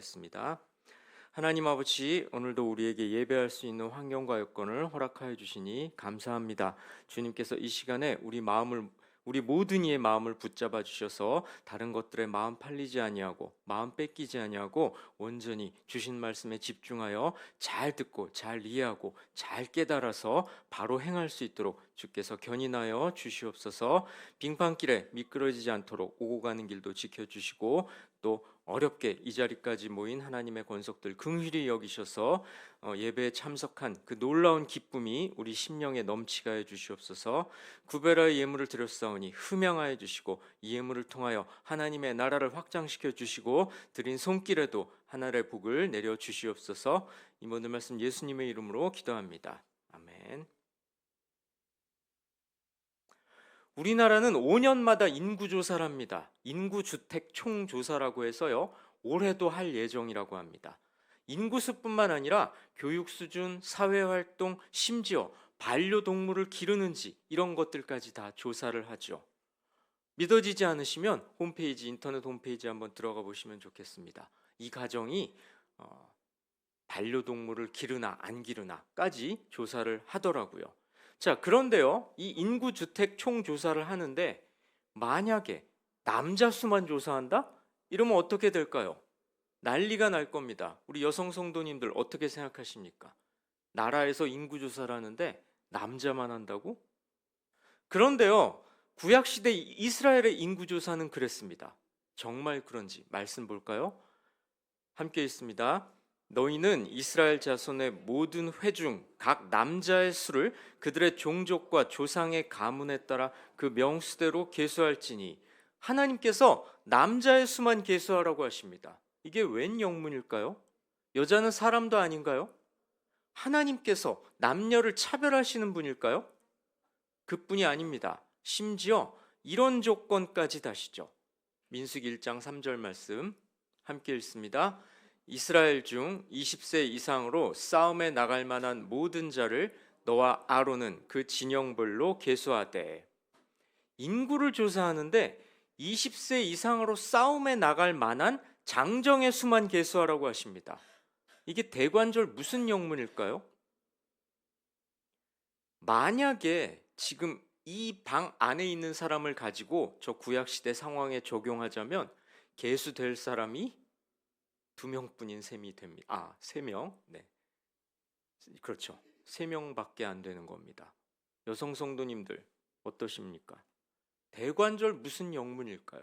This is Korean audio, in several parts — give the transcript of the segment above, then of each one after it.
기도하겠습니다. 하나님 아버지, 오늘도 우리에게 예배할 수 있는 환경과 여건을 허락하여 주시니 감사합니다. 주님께서 이 시간에 우리 마음을 우리 모든 이의 마음을 붙잡아 주셔서 다른 것들에 마음 팔리지 아니하고 마음 뺏기지 아니하고 온전히 주신 말씀에 집중하여 잘 듣고 잘 이해하고 잘 깨달아서 바로 행할 수 있도록 주께서 견인하여 주시옵소서. 빙판길에 미끄러지지 않도록 오고 가는 길도 지켜 주시고 또 어렵게 이 자리까지 모인 하나님의 권속들 긍휼히 여기셔서 어, 예배에 참석한 그 놀라운 기쁨이 우리 심령에 넘치게 해 주시옵소서. 구베라의 예물을 드렸사오니 흠양하여 주시고 이 예물을 통하여 하나님의 나라를 확장시켜 주시고 드린 손길에도 하나의 복을 내려 주시옵소서. 이 모든 말씀 예수님의 이름으로 기도합니다. 아멘. 우리나라는 5년마다 인구조사를 합니다. 인구주택 총조사라고 해서요. 올해도 할 예정이라고 합니다. 인구수뿐만 아니라 교육 수준, 사회활동, 심지어 반려동물을 기르는지 이런 것들까지 다 조사를 하죠. 믿어지지 않으시면 홈페이지, 인터넷 홈페이지 한번 들어가 보시면 좋겠습니다. 이 가정이 어, 반려동물을 기르나 안 기르나까지 조사를 하더라고요. 자, 그런데요, 이 인구 주택 총 조사를 하는데 만약에 남자 수만 조사한다? 이러면 어떻게 될까요? 난리가 날 겁니다. 우리 여성 성도님들 어떻게 생각하십니까? 나라에서 인구 조사를 하는데 남자만 한다고? 그런데요, 구약 시대 이스라엘의 인구 조사는 그랬습니다. 정말 그런지 말씀 볼까요? 함께 있습니다. 너희는 이스라엘 자손의 모든 회중 각 남자의 수를 그들의 종족과 조상의 가문에 따라 그 명수대로 계수할지니 하나님께서 남자의 수만 계수하라고 하십니다. 이게 웬 영문일까요? 여자는 사람도 아닌가요? 하나님께서 남녀를 차별하시는 분일까요? 그뿐이 아닙니다. 심지어 이런 조건까지 다시죠. 민수기 1장 3절 말씀 함께 읽습니다. 이스라엘 중 20세 이상으로 싸움에 나갈 만한 모든 자를 너와 아론은 그 진영별로 계수하되 인구를 조사하는데 20세 이상으로 싸움에 나갈 만한 장정의 수만 계수하라고 하십니다. 이게 대관절 무슨 영문일까요? 만약에 지금 이 방 안에 있는 사람을 가지고 저 구약시대 상황에 적용하자면 계수될 사람이 두 명뿐인 셈이 됩니다. 아, 세 명. 네. 그렇죠. 세 명밖에 안 되는 겁니다. 여성 성도님들 어떠십니까? 대관절 무슨 영문일까요?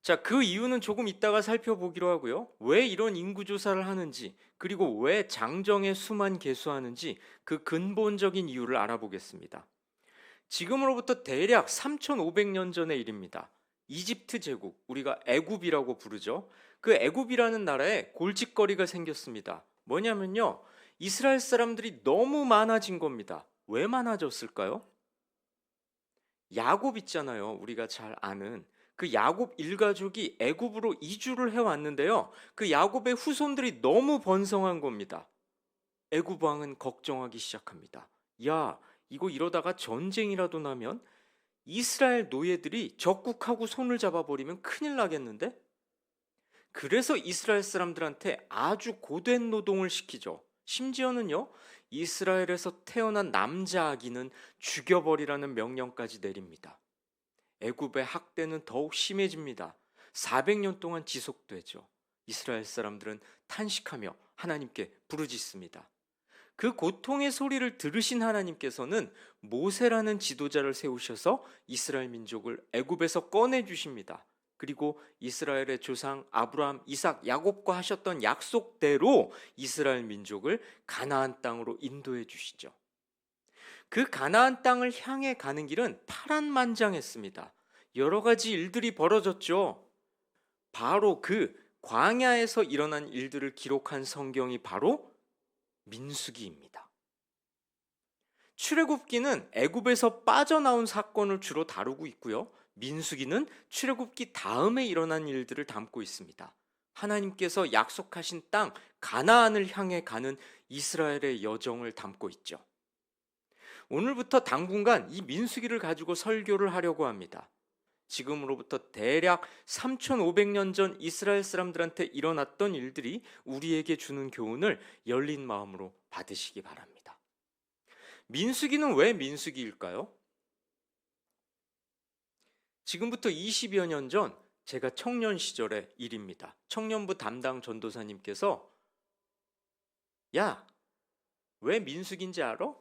자, 그 이유는 조금 이따가 살펴보기로 하고요. 왜 이런 인구 조사를 하는지, 그리고 왜 장정의 수만 계수하는지 그 근본적인 이유를 알아보겠습니다. 지금으로부터 대략 3,500년 전의 일입니다. 이집트 제국, 우리가 애굽이라고 부르죠. 그 애굽이라는 나라에 골칫거리가 생겼습니다. 뭐냐면요. 이스라엘 사람들이 너무 많아진 겁니다. 왜 많아졌을까요? 야곱 있잖아요. 우리가 잘 아는 그 야곱 일가족이 애굽으로 이주를 해 왔는데요. 그 야곱의 후손들이 너무 번성한 겁니다. 애굽 왕은 걱정하기 시작합니다. 야, 이거 이러다가 전쟁이라도 나면 이스라엘 노예들이 적국하고 손을 잡아버리면 큰일 나겠는데? 그래서 이스라엘 사람들한테 아주 고된 노동을 시키죠. 심지어는요, 이스라엘에서 태어난 남자 아기는 죽여버리라는 명령까지 내립니다. 애굽의 학대는 더욱 심해집니다. 400년 동안 지속되죠. 이스라엘 사람들은 탄식하며 하나님께 부르짖습니다. 그 고통의 소리를 들으신 하나님께서는 모세라는 지도자를 세우셔서 이스라엘 민족을 애굽에서 꺼내 주십니다. 그리고 이스라엘의 조상 아브라함, 이삭, 야곱과 하셨던 약속대로 이스라엘 민족을 가나안 땅으로 인도해 주시죠. 그 가나안 땅을 향해 가는 길은 파란만장했습니다. 여러 가지 일들이 벌어졌죠. 바로 그 광야에서 일어난 일들을 기록한 성경이 바로 민수기입니다. 출애굽기는 애굽에서 빠져나온 사건을 주로 다루고 있고요. 민수기는 출애굽기 다음에 일어난 일들을 담고 있습니다. 하나님께서 약속하신 땅 가나안을 향해 가는 이스라엘의 여정을 담고 있죠. 오늘부터 당분간 이 민수기를 가지고 설교를 하려고 합니다. 지금으로부터 대략 3,500년 전 이스라엘 사람들한테 일어났던 일들이 우리에게 주는 교훈을 열린 마음으로 받으시기 바랍니다. 민수기는 왜 민수기일까요? 지금부터 20여 년 전 제가 청년 시절의 일입니다. 청년부 담당 전도사님께서 야, 왜 민숙인지 알아?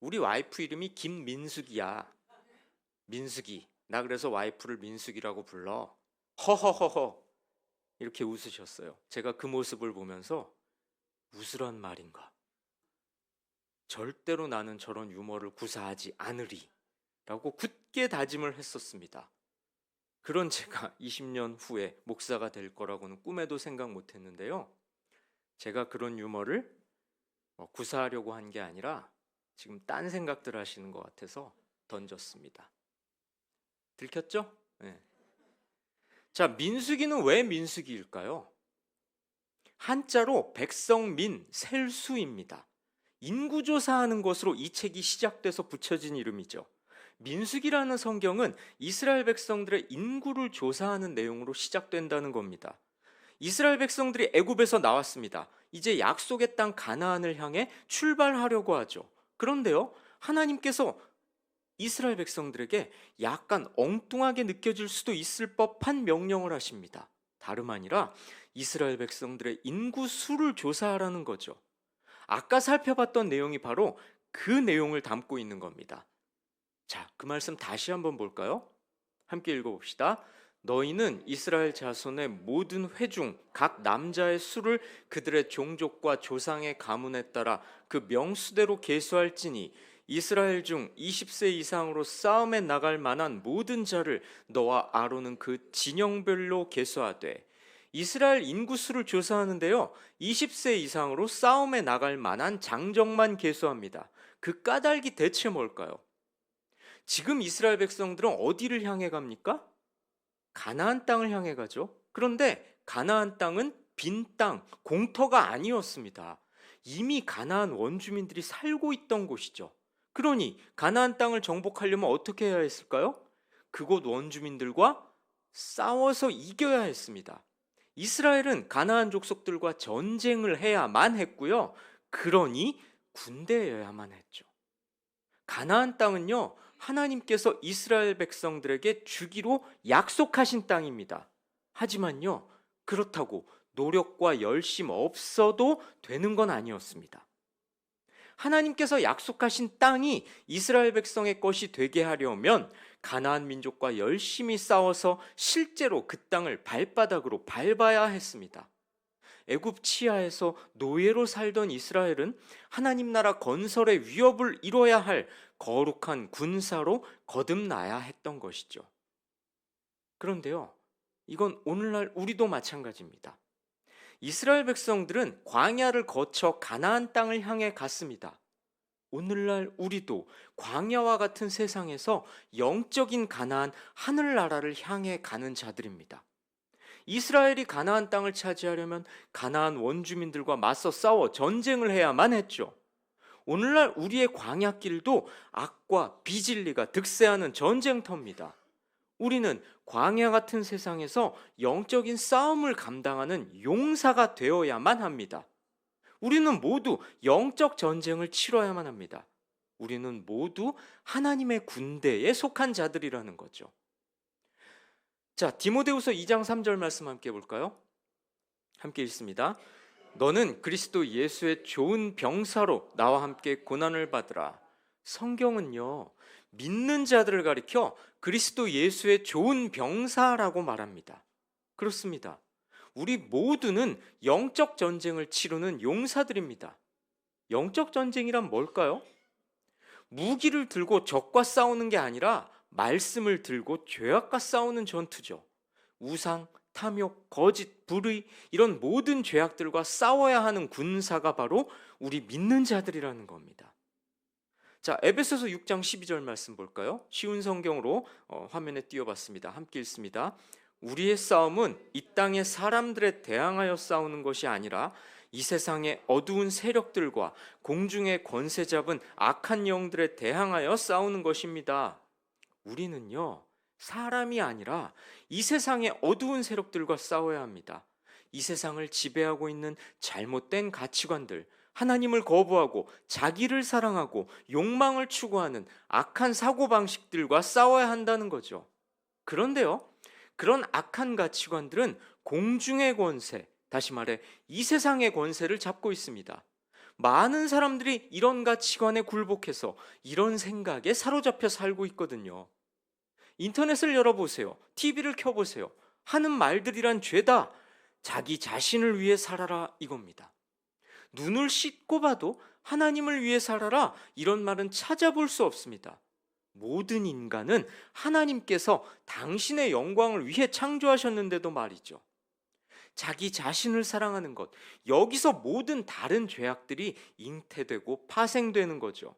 우리 와이프 이름이 김민숙이야. 민숙이. 나 그래서 와이프를 민숙이라고 불러. 허허허허. 이렇게 웃으셨어요. 제가 그 모습을 보면서 웃으란 말인가? 절대로 나는 저런 유머를 구사하지 않으리. 라고 굳게 다짐을 했었습니다. 그런 제가 20년 후에 목사가 될 거라고는 꿈에도 생각 못 했는데요. 제가 그런 유머를 뭐 구사하려고 한 게 아니라 지금 딴 생각들 하시는 것 같아서 던졌습니다. 들켰죠? 네. 자, 민수기는 왜 민수기일까요? 한자로 백성민 셀수입니다. 인구조사하는 것으로 이 책이 시작돼서 붙여진 이름이죠. 민수기라는 성경은 이스라엘 백성들의 인구를 조사하는 내용으로 시작된다는 겁니다. 이스라엘 백성들이 애굽에서 나왔습니다. 이제 약속의 땅 가나안을 향해 출발하려고 하죠. 그런데요, 하나님께서 이스라엘 백성들에게 약간 엉뚱하게 느껴질 수도 있을 법한 명령을 하십니다. 다름 아니라 이스라엘 백성들의 인구 수를 조사하라는 거죠. 아까 살펴봤던 내용이 바로 그 내용을 담고 있는 겁니다. 자, 그 말씀 다시 한번 볼까요? 함께 읽어봅시다. 너희는 이스라엘 자손의 모든 회중 각 남자의 수를 그들의 종족과 조상의 가문에 따라 그 명수대로 계수할지니 이스라엘 중 20세 이상으로 싸움에 나갈 만한 모든 자를 너와 아론은 그 진영별로 계수하되 이스라엘 인구 수를 조사하는데요. 20세 이상으로 싸움에 나갈 만한 장정만 계수합니다. 그 까닭이 대체 뭘까요? 지금 이스라엘 백성들은 어디를 향해 갑니까? 가나안 땅을 향해 가죠. 그런데 가나안 땅은 빈 땅, 공터가 아니었습니다. 이미 가나안 원주민들이 살고 있던 곳이죠. 그러니 가나안 땅을 정복하려면 어떻게 해야 했을까요? 그곳 원주민들과 싸워서 이겨야 했습니다. 이스라엘은 가나안 족속들과 전쟁을 해야만 했고요. 그러니 군대여야만 했죠. 가나안 땅은요. 하나님께서 이스라엘 백성들에게 주기로 약속하신 땅입니다. 하지만요, 그렇다고 노력과 열심 없어도 되는 건 아니었습니다. 하나님께서 약속하신 땅이 이스라엘 백성의 것이 되게 하려면 가나안 민족과 열심히 싸워서 실제로 그 땅을 발바닥으로 밟아야 했습니다. 애굽 치하에서 노예로 살던 이스라엘은 하나님 나라 건설의 위협을 이뤄야 할 거룩한 군사로 거듭나야 했던 것이죠. 그런데요, 이건 오늘날 우리도 마찬가지입니다. 이스라엘 백성들은 광야를 거쳐 가나안 땅을 향해 갔습니다. 오늘날 우리도 광야와 같은 세상에서 영적인 가나안 하늘나라를 향해 가는 자들입니다. 이스라엘이 가나안 땅을 차지하려면 가나안 원주민들과 맞서 싸워 전쟁을 해야만 했죠. 오늘날 우리의 광야길도 악과 비진리가 득세하는 전쟁터입니다. 우리는 광야 같은 세상에서 영적인 싸움을 감당하는 용사가 되어야만 합니다. 우리는 모두 영적 전쟁을 치러야만 합니다. 우리는 모두 하나님의 군대에 속한 자들이라는 거죠. 자, 디모데후서 2장 3절 말씀 함께 볼까요? 함께 읽습니다. 너는 그리스도 예수의 좋은 병사로 나와 함께 고난을 받으라. 성경은요, 믿는 자들을 가리켜 그리스도 예수의 좋은 병사라고 말합니다. 그렇습니다. 우리 모두는 영적 전쟁을 치르는 용사들입니다. 영적 전쟁이란 뭘까요? 무기를 들고 적과 싸우는 게 아니라 말씀을 들고 죄악과 싸우는 전투죠. 우상, 탐욕, 거짓, 불의 이런 모든 죄악들과 싸워야 하는 군사가 바로 우리 믿는 자들이라는 겁니다. 자, 에베소서 6장 12절 말씀 볼까요? 쉬운 성경으로 어, 화면에 띄워봤습니다. 함께 읽습니다. 우리의 싸움은 이 땅의 사람들에 대항하여 싸우는 것이 아니라 이 세상의 어두운 세력들과 공중의 권세 잡은 악한 영들에 대항하여 싸우는 것입니다. 우리는요, 사람이 아니라 이 세상의 어두운 세력들과 싸워야 합니다. 이 세상을 지배하고 있는 잘못된 가치관들, 하나님을 거부하고 자기를 사랑하고 욕망을 추구하는 악한 사고방식들과 싸워야 한다는 거죠. 그런데요, 그런 악한 가치관들은 공중의 권세, 다시 말해 이 세상의 권세를 잡고 있습니다. 많은 사람들이 이런 가치관에 굴복해서 이런 생각에 사로잡혀 살고 있거든요. 인터넷을 열어보세요. TV를 켜보세요. 하는 말들이란 죄다 자기 자신을 위해 살아라 이겁니다. 눈을 씻고 봐도 하나님을 위해 살아라 이런 말은 찾아볼 수 없습니다. 모든 인간은 하나님께서 당신의 영광을 위해 창조하셨는데도 말이죠. 자기 자신을 사랑하는 것, 여기서 모든 다른 죄악들이 잉태되고 파생되는 거죠.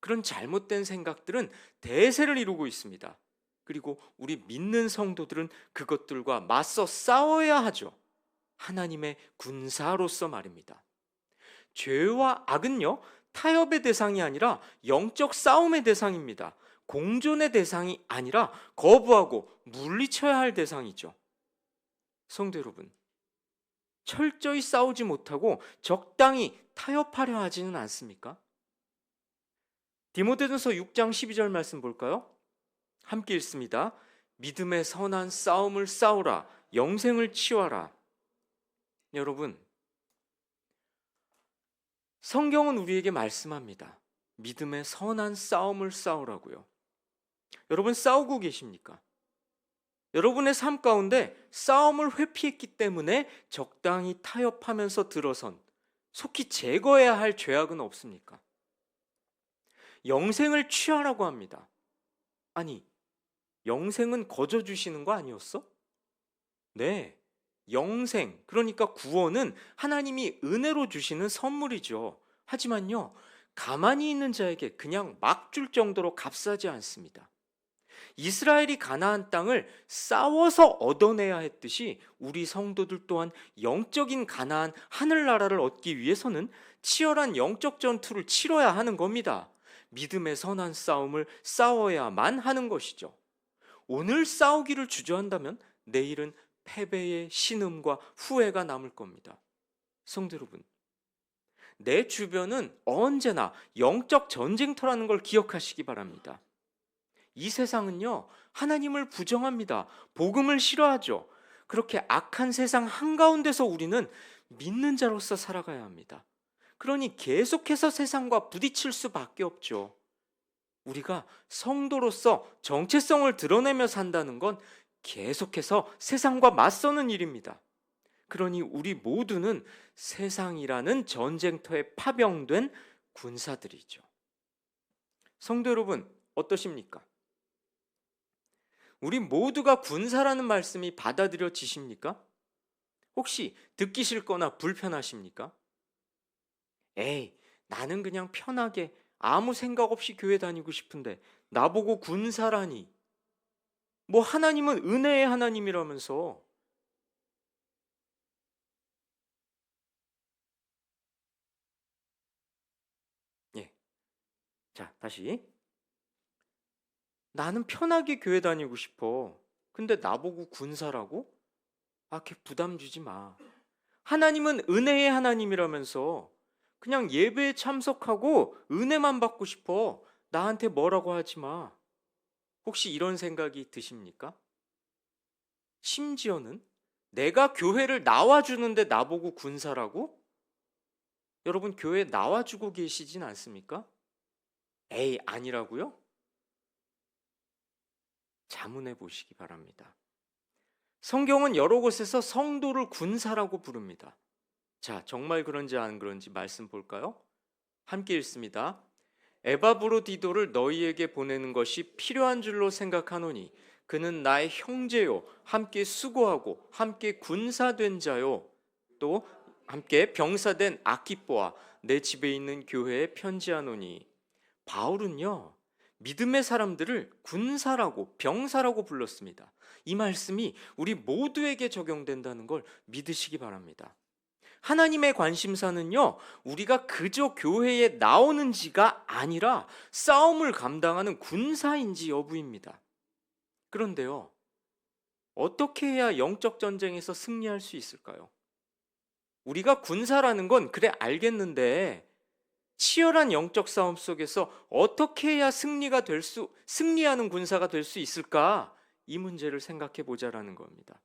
그런 잘못된 생각들은 대세를 이루고 있습니다. 그리고 우리 믿는 성도들은 그것들과 맞서 싸워야 하죠. 하나님의 군사로서 말입니다. 죄와 악은요, 타협의 대상이 아니라 영적 싸움의 대상입니다. 공존의 대상이 아니라 거부하고 물리쳐야 할 대상이죠. 성도 여러분, 철저히 싸우지 못하고 적당히 타협하려 하지는 않습니까? 디모데전서 6장 12절 말씀 볼까요? 함께 읽습니다. 믿음의 선한 싸움을 싸우라. 영생을 치워라. 여러분, 성경은 우리에게 말씀합니다. 믿음의 선한 싸움을 싸우라고요. 여러분 싸우고 계십니까? 여러분의 삶 가운데 싸움을 회피했기 때문에 적당히 타협하면서 들어선 속히 제거해야 할 죄악은 없습니까? 영생을 취하라고 합니다. 아니, 영생은 거저 주시는 거 아니었어? 네. 영생, 그러니까 구원은 하나님이 은혜로 주시는 선물이죠. 하지만요, 가만히 있는 자에게 그냥 막 줄 정도로 값싸지 않습니다. 이스라엘이 가나안 땅을 싸워서 얻어내야 했듯이 우리 성도들 또한 영적인 가나안 하늘나라를 얻기 위해서는 치열한 영적 전투를 치러야 하는 겁니다. 믿음의 선한 싸움을 싸워야만 하는 것이죠. 오늘 싸우기를 주저한다면 내일은 패배의 신음과 후회가 남을 겁니다. 성도 여러분, 내 주변은 언제나 영적 전쟁터라는 걸 기억하시기 바랍니다. 이 세상은요, 하나님을 부정합니다. 복음을 싫어하죠. 그렇게 악한 세상 한가운데서 우리는 믿는 자로서 살아가야 합니다. 그러니 계속해서 세상과 부딪힐 수밖에 없죠. 우리가 성도로서 정체성을 드러내며 산다는 건 계속해서 세상과 맞서는 일입니다. 그러니 우리 모두는 세상이라는 전쟁터에 파병된 군사들이죠. 성도 여러분, 어떠십니까? 우리 모두가 군사라는 말씀이 받아들여지십니까? 혹시 듣기 싫거나 불편하십니까? 에이, 나는 그냥 편하게 아무 생각 없이 교회 다니고 싶은데 나보고 군사라니. 뭐 하나님은 은혜의 하나님이라면서 예. 자, 다시. 나는 편하게 교회 다니고 싶어. 근데 나보고 군사라고? 아, 걔 부담 주지 마. 하나님은 은혜의 하나님이라면서 그냥 예배에 참석하고 은혜만 받고 싶어. 나한테 뭐라고 하지 마. 혹시 이런 생각이 드십니까? 심지어는 내가 교회를 나와주는데 나보고 군사라고? 여러분, 교회 나와주고 계시진 않습니까? 에이, 아니라고요? 자문해 보시기 바랍니다. 성경은 여러 곳에서 성도를 군사라고 부릅니다. 자, 정말 그런지 안 그런지 말씀 볼까요? 함께 읽습니다. 에바브로디도를 너희에게 보내는 것이 필요한 줄로 생각하노니 그는 나의 형제요 함께 수고하고 함께 군사된 자요 또 함께 병사된 아키뽀와 내 집에 있는 교회에 편지하노니 바울은요 믿음의 사람들을 군사라고 병사라고 불렀습니다. 이 말씀이 우리 모두에게 적용된다는 걸 믿으시기 바랍니다. 하나님의 관심사는요, 우리가 그저 교회에 나오는지가 아니라 싸움을 감당하는 군사인지 여부입니다. 그런데요, 어떻게 해야 영적 전쟁에서 승리할 수 있을까요? 우리가 군사라는 건 그래 알겠는데 치열한 영적 싸움 속에서 어떻게 해야 승리가 될 수, 승리하는 군사가 될 수 있을까? 이 문제를 생각해 보자라는 겁니다.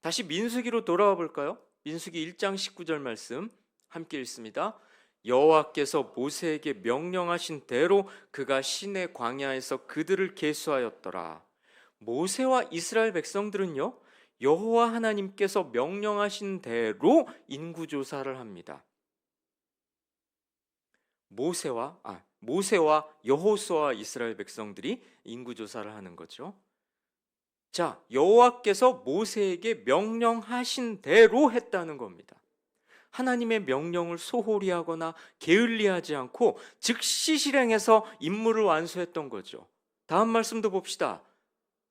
다시 민수기로 돌아와 볼까요? 민수기 1장 19절 말씀 함께 읽습니다. 여호와께서 모세에게 명령하신 대로 그가 시내 광야에서 그들을 계수하였더라. 모세와 이스라엘 백성들은요. 여호와 하나님께서 명령하신 대로 인구 조사를 합니다. 모세와 아 모세와 여호수아와 이스라엘 백성들이 인구 조사를 하는 거죠. 자, 여호와께서 모세에게 명령하신 대로 했다는 겁니다. 하나님의 명령을 소홀히 하거나 게을리하지 않고 즉시 실행해서 임무를 완수했던 거죠. 다음 말씀도 봅시다.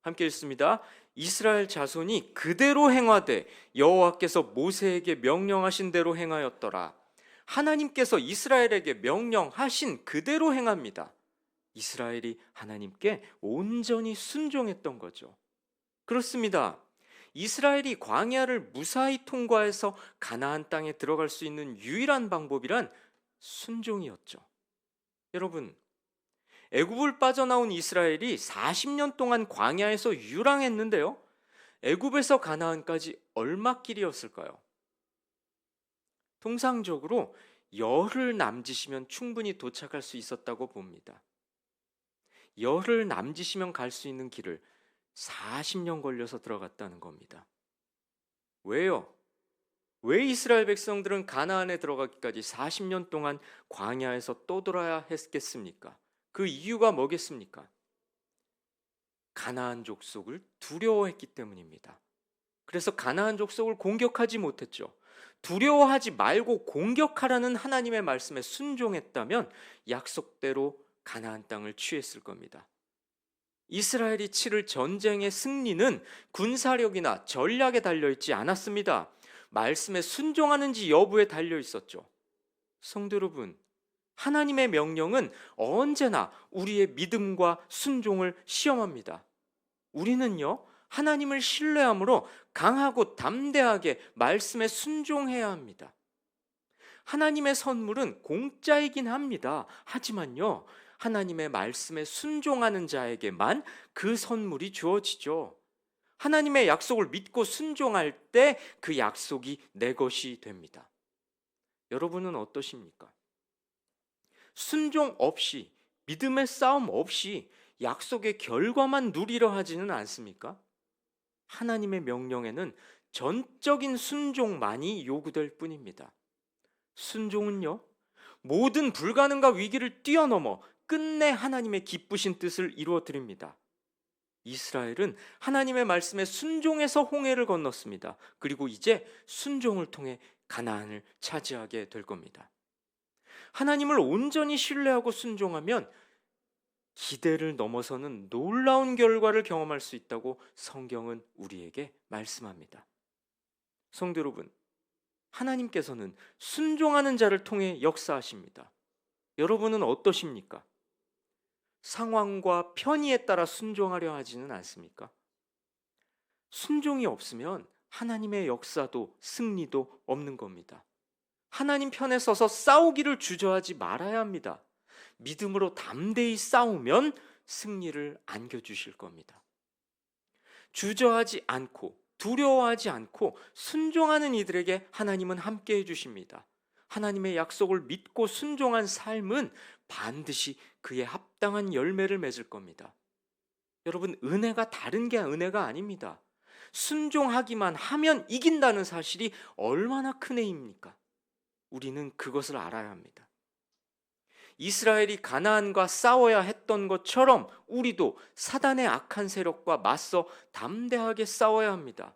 함께 읽습니다. 이스라엘 자손이 그대로 행하되 여호와께서 모세에게 명령하신 대로 행하였더라. 하나님께서 이스라엘에게 명령하신 그대로 행합니다. 이스라엘이 하나님께 온전히 순종했던 거죠. 그렇습니다. 이스라엘이 광야를 무사히 통과해서 가나안 땅에 들어갈 수 있는 유일한 방법이란 순종이었죠. 여러분, 애굽을 빠져나온 이스라엘이 40년 동안 광야에서 유랑했는데요. 애굽에서 가나안까지 얼마 길이었을까요? 통상적으로 열흘 남짓이면 충분히 도착할 수 있었다고 봅니다. 열흘 남짓이면 갈 수 있는 길을 40년 걸려서 들어갔다는 겁니다. 왜요? 왜 이스라엘 백성들은 가나안에 들어가기까지 40년 동안 광야에서 떠돌아야 했겠습니까? 그 이유가 뭐겠습니까? 가나안 족속을 두려워했기 때문입니다. 그래서 가나안 족속을 공격하지 못했죠. 두려워하지 말고 공격하라는 하나님의 말씀에 순종했다면 약속대로 가나안 땅을 취했을 겁니다. 이스라엘이 치를 전쟁의 승리는 군사력이나 전략에 달려 있지 않았습니다. 말씀에 순종하는지 여부에 달려 있었죠. 성도 여러분, 하나님의 명령은 언제나 우리의 믿음과 순종을 시험합니다. 우리는요, 하나님을 신뢰함으로 강하고 담대하게 말씀에 순종해야 합니다. 하나님의 선물은 공짜이긴 합니다. 하지만요, 하나님의 말씀에 순종하는 자에게만 그 선물이 주어지죠. 하나님의 약속을 믿고 순종할 때 그 약속이 내 것이 됩니다. 여러분은 어떠십니까? 순종 없이, 믿음의 싸움 없이 약속의 결과만 누리려 하지는 않습니까? 하나님의 명령에는 전적인 순종만이 요구될 뿐입니다. 순종은요, 모든 불가능과 위기를 뛰어넘어 끝내 하나님의 기쁘신 뜻을 이루어 드립니다. 이스라엘은 하나님의 말씀에 순종해서 홍해를 건넜습니다. 그리고 이제 순종을 통해 가나안을 차지하게 될 겁니다. 하나님을 온전히 신뢰하고 순종하면 기대를 넘어서는 놀라운 결과를 경험할 수 있다고 성경은 우리에게 말씀합니다. 성도 여러분, 하나님께서는 순종하는 자를 통해 역사하십니다. 여러분은 어떠십니까? 상황과 편의에 따라 순종하려 하지는 않습니까? 순종이 없으면 하나님의 역사도 승리도 없는 겁니다. 하나님 편에 서서 싸우기를 주저하지 말아야 합니다. 믿음으로 담대히 싸우면 승리를 안겨주실 겁니다. 주저하지 않고 두려워하지 않고 순종하는 이들에게 하나님은 함께 해주십니다. 하나님의 약속을 믿고 순종한 삶은 반드시 그에 합당한 열매를 맺을 겁니다. 여러분, 은혜가 다른 게 은혜가 아닙니다. 순종하기만 하면 이긴다는 사실이 얼마나 큰 해입니까? 우리는 그것을 알아야 합니다. 이스라엘이 가나안과 싸워야 했던 것처럼 우리도 사단의 악한 세력과 맞서 담대하게 싸워야 합니다.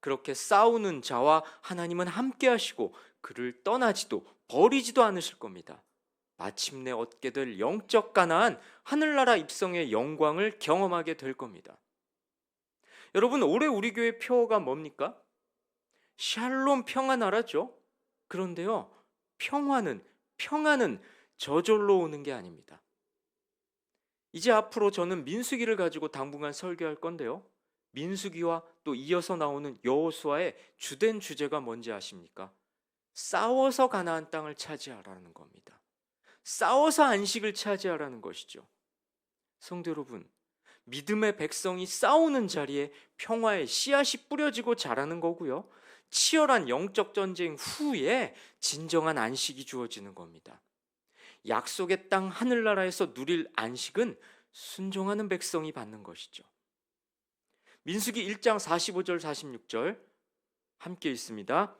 그렇게 싸우는 자와 하나님은 함께 하시고 그를 떠나지도 버리지도 않으실 겁니다. 마침내 얻게 될 영적 가나안 하늘나라 입성의 영광을 경험하게 될 겁니다. 여러분 올해 우리 교회 표어가 뭡니까? 샬롬 평안하라죠. 그런데요. 평화는 평안은 저절로 오는 게 아닙니다. 이제 앞으로 저는 민수기를 가지고 당분간 설교할 건데요. 민수기와 또 이어서 나오는 여호수아의 주된 주제가 뭔지 아십니까? 싸워서 가나안 땅을 차지하라는 겁니다. 싸워서 안식을 차지하라는 것이죠. 성도 여러분, 믿음의 백성이 싸우는 자리에 평화의 씨앗이 뿌려지고 자라는 거고요. 치열한 영적 전쟁 후에 진정한 안식이 주어지는 겁니다. 약속의 땅 하늘나라에서 누릴 안식은 순종하는 백성이 받는 것이죠. 민수기 1장 45절 46절 함께 있습니다.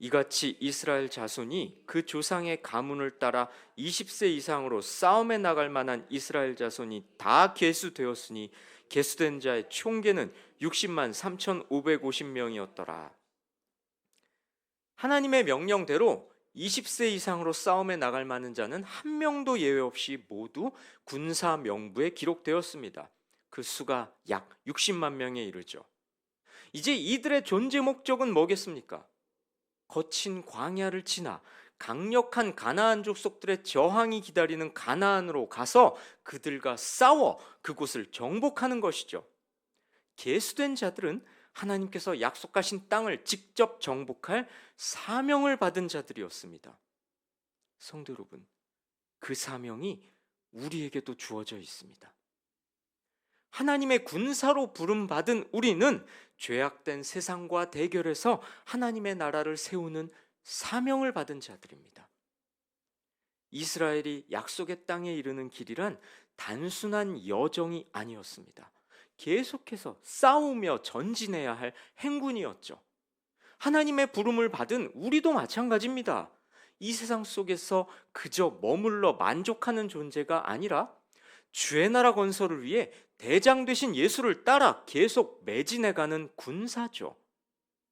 이같이 이스라엘 자손이 그 조상의 가문을 따라 20세 이상으로 싸움에 나갈 만한 이스라엘 자손이 다 계수되었으니 계수된 자의 총계는 60만 3,550명이었더라. 하나님의 명령대로 20세 이상으로 싸움에 나갈 만한 자는 한 명도 예외 없이 모두 군사 명부에 기록되었습니다. 그 수가 약 60만 명에 이르죠. 이제 이들의 존재 목적은 뭐겠습니까? 거친 광야를 지나 강력한 가나안 족속들의 저항이 기다리는 가나안으로 가서 그들과 싸워 그곳을 정복하는 것이죠. 계수된 자들은 하나님께서 약속하신 땅을 직접 정복할 사명을 받은 자들이었습니다. 성도 여러분, 그 사명이 우리에게도 주어져 있습니다. 하나님의 군사로 부름받은 우리는 죄악된 세상과 대결해서 하나님의 나라를 세우는 사명을 받은 자들입니다. 이스라엘이 약속의 땅에 이르는 길이란 단순한 여정이 아니었습니다. 계속해서 싸우며 전진해야 할 행군이었죠. 하나님의 부름을 받은 우리도 마찬가지입니다. 이 세상 속에서 그저 머물러 만족하는 존재가 아니라 주의 나라 건설을 위해 대장 되신 예수를 따라 계속 매진해가는 군사죠.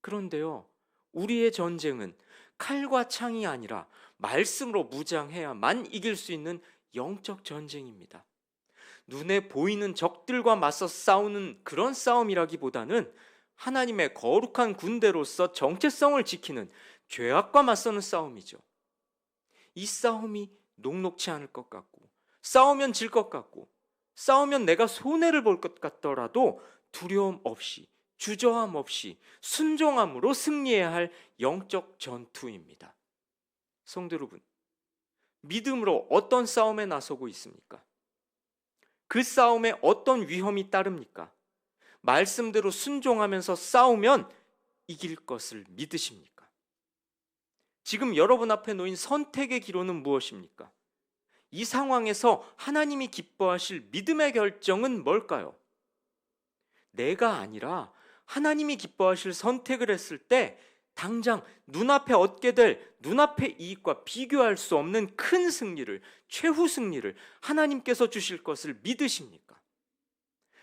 그런데요, 우리의 전쟁은 칼과 창이 아니라 말씀으로 무장해야만 이길 수 있는 영적 전쟁입니다. 눈에 보이는 적들과 맞서 싸우는 그런 싸움이라기보다는 하나님의 거룩한 군대로서 정체성을 지키는 죄악과 맞서는 싸움이죠. 이 싸움이 녹록치 않을 것 같고, 싸우면 질 것 같고, 싸우면 내가 손해를 볼 것 같더라도 두려움 없이, 주저함 없이, 순종함으로 승리해야 할 영적 전투입니다. 성도 여러분, 믿음으로 어떤 싸움에 나서고 있습니까? 그 싸움에 어떤 위험이 따릅니까? 말씀대로 순종하면서 싸우면 이길 것을 믿으십니까? 지금 여러분 앞에 놓인 선택의 기로는 무엇입니까? 이 상황에서 하나님이 기뻐하실 믿음의 결정은 뭘까요? 내가 아니라 하나님이 기뻐하실 선택을 했을 때 당장 눈앞에 얻게 될 눈앞의 이익과 비교할 수 없는 큰 승리를, 최후 승리를 하나님께서 주실 것을 믿으십니까?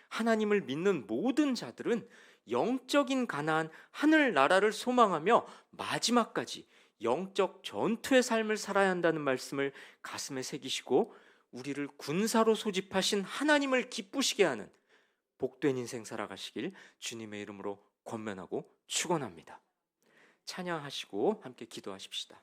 하나님을 믿는 모든 자들은 영적인 가나안 하늘 나라를 소망하며 마지막까지 영적 전투의 삶을 살아야 한다는 말씀을 가슴에 새기시고 우리를 군사로 소집하신 하나님을 기쁘시게 하는 복된 인생 살아가시길 주님의 이름으로 권면하고 축원합니다. 찬양하시고 함께 기도하십시다.